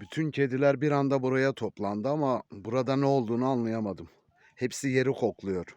Bütün kediler bir anda buraya toplandı ama burada ne olduğunu anlayamadım. Hepsi yeri kokluyor.